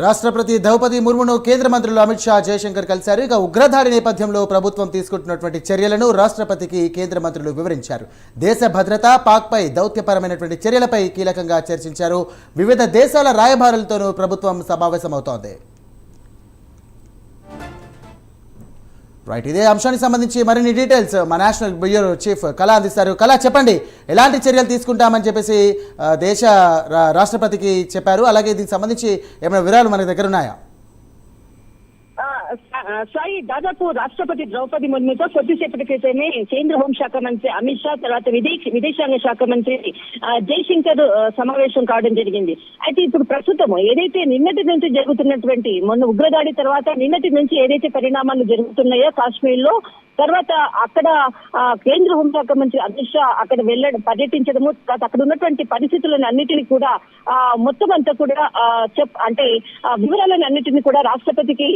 రాష్ట్రపతి ద్రౌపది ముర్మును కేంద్ర మంత్రులు అమిత్ షా జయశంకర్ కలిశారు. ఇక ఉగ్రధారి నేపథ్యంలో ప్రభుత్వం తీసుకుంటున్నటువంటి చర్యలను రాష్ట్రపతికి కేంద్ర మంత్రులు వివరించారు. దేశ భద్రత పాక్పై దౌత్యపరమైనటువంటి చర్యలపై కీలకంగా చర్చించారు. వివిధ దేశాల రాయబారులతోనూ ప్రభుత్వం సమావేశమవుతోంది. రైట్ ఇదే అంశానికి సంబంధించి మరిన్ని డీటెయిల్స్ మా నేషనల్ బ్యూరో చీఫ్ కళా అందిస్తారు. కళా చెప్పండి. ఎలాంటి చర్యలు తీసుకుంటామని చెప్పేసి దేశ రా- రాష్ట్రపతికి చెప్పారు. అలాగే దీనికి సంబంధించి ఏమైనా వివరాలు మన దగ్గర ఉన్నాయా? సాయి దాదాపు రాష్ట్రపతి ద్రౌపది ముర్ముతో కొద్దిసేపటి క్రితమే కేంద్ర హోంశాఖ మంత్రి అమిత్ షా తర్వాత విదేశీ విదేశాంగ శాఖ మంత్రి ఆ, జైశంకర్ సమావేశం కావడం జరిగింది. అయితే ఇప్పుడు ప్రస్తుతం ఏదైతే నిన్నటి నుంచి జరుగుతున్నటువంటి మొన్న ఉగ్రదాడి తర్వాత నిన్నటి నుంచి ఏదైతే పరిణామాలు జరుగుతున్నాయో కాశ్మీర్లో తర్వాత అక్కడ ఆ, కేంద్ర హోంశాఖ మంత్రి అమిత్ షా అక్కడ వెళ్ళడం పర్యటించడము తర్వాత అక్కడ ఉన్నటువంటి పరిస్థితులను అన్నిటిని కూడా ఆ, మొత్తం అంతా కూడా ఆ, చెప్ అంటే ఆ, వివరాలను అన్నిటిని కూడా రాష్ట్రపతికి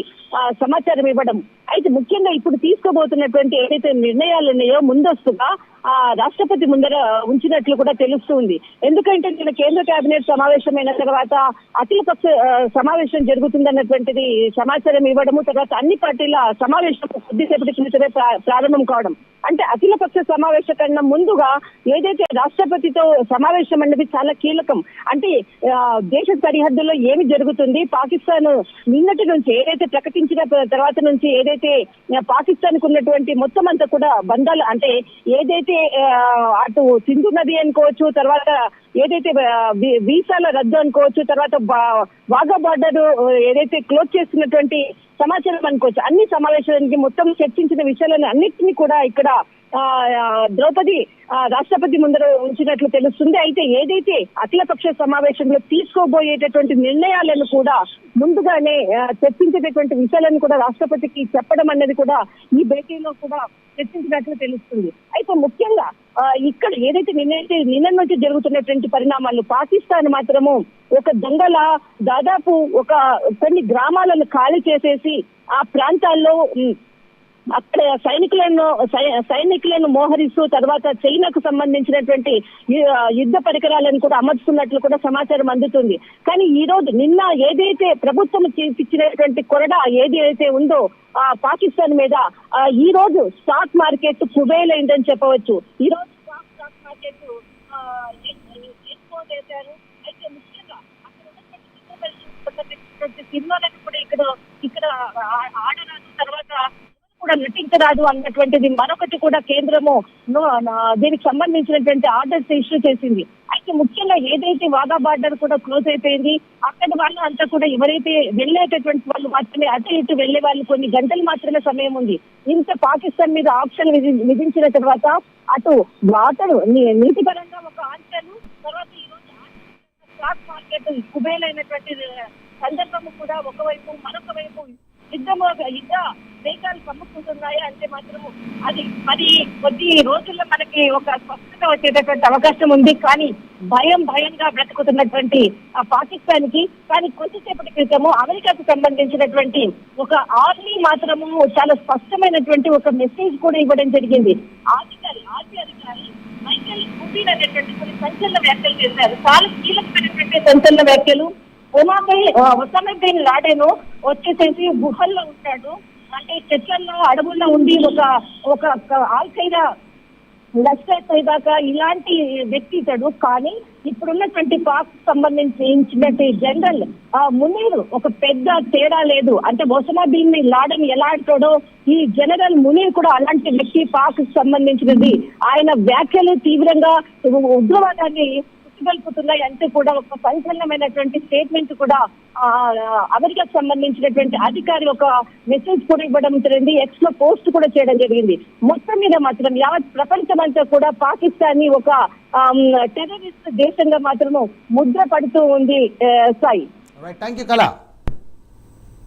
సమాచారం ఇవ్వడం అయితే ముఖ్యంగా ఇప్పుడు తీసుకోబోతున్నటువంటి ఏదైతే నిర్ణయాలు ఉన్నాయో ముందస్తుగా ఆ రాష్ట్రపతి ముందర ఉంచినట్లు కూడా తెలుస్తుంది ఎందుకంటే నిన్న కేంద్ర కేబినెట్ సమావేశమైన తర్వాత అఖిలపక్ష పక్ష సమావేశం జరుగుతుందన్నటువంటిది సమాచారం ఇవ్వడము తర్వాత అన్ని పార్టీల సమావేశం కొద్దిసేపటి క్రితమే ప్రారంభం కావడం. అంటే అఖిలపక్ష సమావేశ కన్నా ముందుగా ఏదైతే రాష్ట్రపతితో సమావేశం అనేది చాలా కీలకం. అంటే ఆ, దేశ సరిహద్దుల్లో ఏమి జరుగుతుంది పాకిస్తాన్ నిన్నటి నుంచి ఏదైతే ప్రకటించిన తర్వాత నుంచి ఏదైతే పాకిస్తాన్కు ఉన్నటువంటి మొత్తం అంతా కూడా బంధాలు అంటే ఏదైతే అటు సింధు నది అనుకోవచ్చు తర్వాత ఏదైతే వీసాల రద్దు అనుకోవచ్చు తర్వాత వాగా బార్డర్ ఏదైతే క్లోజ్ చేస్తున్నటువంటి సమాచారం అనుకోవచ్చు అన్ని సమావేశాలకి మొత్తం చర్చించిన విషయాలను అన్నిటినీ కూడా ఇక్కడ ద్రౌపది రాష్ట్రపతి ముందర ఉంచినట్లు తెలుస్తుంది. అయితే ఏదైతే అఖిలపక్ష సమావేశంలో తీసుకోబోయేటటువంటి నిర్ణయాలను కూడా ముందుగానే చర్చించేటటువంటి విషయాలను కూడా రాష్ట్రపతికి చెప్పడం అనేది కూడా ఈ భేటీలో కూడా చర్చించినట్లు తెలుస్తుంది. అయితే ముఖ్యంగా ఇక్కడ ఏదైతే నిన్నైతే నిన్న నుంచి జరుగుతున్నటువంటి పరిణామాలు పాకిస్తాన్ మాత్రము ఒక దొంగల దాదాపు ఒక కొన్ని గ్రామాలను ఖాళీ చేసేసి ఆ ప్రాంతాల్లో అక్కడ సైనికులను సై- సైనికులను మోహరిస్తూ తర్వాత చైనాకు సంబంధించినటువంటి యు- యుద్ధ పరికరాలను కూడా అమర్చుతున్నట్లు కూడా సమాచారం అందుతుంది. కానీ ఈ రోజు నిన్న ఏదైతే ప్రభుత్వం ఇచ్చినటువంటి కొరడా ఏది అయితే ఉందో ఆ పాకిస్తాన్ మీద ఈ రోజు స్టాక్ మార్కెట్ కుబేలైందని చెప్పవచ్చు. ఈ రోజు స్టాక్ మార్కెట్ అయితే ముఖ్యంగా అక్కడ ఉన్నటువంటి సినిమాలను కూడా ఇక్కడ ఇక్కడ ఆడరాదు తర్వాత కూడా నటించరాదు అన్నటువంటిది మరొకటి కూడా కేంద్రము దీనికి సంబంధించినటువంటి ఆర్డర్స్ ఇష్యూ చేసింది. అయితే ముఖ్యంగా ఏదైతే వాగా బార్డర్ కూడా క్లోజ్ అయిపోయింది అక్కడి వాళ్ళు అంతా కూడా ఎవరైతే వెళ్ళేటటువంటి వాళ్ళు మాత్రమే అటు ఇటు వెళ్ళే వాళ్ళు కొన్ని గంటలు మాత్రమే సమయం ఉంది. ఇంత పాకిస్తాన్ మీద ఆప్షన్ విధించిన తర్వాత అటు వాటర్ నీ- ఒక ఆంక్షలు తర్వాత ఈ రోజు స్టాక్ మార్కెట్ కుబేలైనటువంటి సందర్భము కూడా ఒకవైపు మరొక వైపు యుద్ధము యుద్ధ వేగాలు కమ్ముకుంటున్నాయి అంటే మాత్రము అది అది కొద్ది రోజుల్లో మనకి ఒక స్పష్టత వచ్చేటటువంటి అవకాశం ఉంది. కానీ భయం భయంగా బ్రతుకుతున్నటువంటి ఆ పాకిస్తాన్కి కానీ కొద్దిసేపటి క్రితము అమెరికాకు సంబంధించినటువంటి ఒక ఆర్మీ మాత్రము చాలా స్పష్టమైనటువంటి ఒక మెసేజ్ కూడా ఇవ్వడం జరిగింది. అధికారి ఆర్మీ అధికారి మైకేల్ కుబీన్ అనేటువంటి కొన్ని సంచలన వ్యాఖ్యలు చేశారు. చాలా కీలకమైనటువంటి సంచలన వ్యాఖ్యలు ఒమాపై ఒసామా బిన్ వచ్చేసేసి గుహల్లో ఉంటాడు. అంటే చెట్లలో అడవుల్లో ఉండి ఒక ఒక ఆల్ఖైదా లష్కర్ ఇలాంటి వ్యక్తి ఇతడు. కానీ ఇప్పుడున్నటువంటి పాక్ సంబంధించి సంబంధించినటువంటి జనరల్ ఆ మునీర్ ఒక పెద్ద తేడా లేదు. అంటే ఒసమా బిన్ లాడన్ ఎలా అంటాడో ఈ జనరల్ మునీర్ కూడా అలాంటి వ్యక్తి పాక్ సంబంధించినది. ఆయన వ్యాఖ్యలు తీవ్రంగా ఉగ్రవాదాన్ని గలుపుతున్నాయి అంటే కూడా ఒక సంచలనమైనటువంటి స్టేట్మెంట్ కూడా ఆ, అమెరికాకు సంబంధించినటువంటి అధికారి ఒక మెసేజ్ కూడా ఇవ్వడం జరిగింది ఎక్స్లో పోస్ట్ కూడా చేయడం జరిగింది. మొత్తం మీద మాత్రం యావత్ ప్రపంచం అంతా కూడా పాకిస్తాన్ని ఒక టెర్రరిస్ట్ దేశంగా మాత్రము ముద్ర పడుతూ ఉంది సాయి. థ్యాంక్ యూ కళా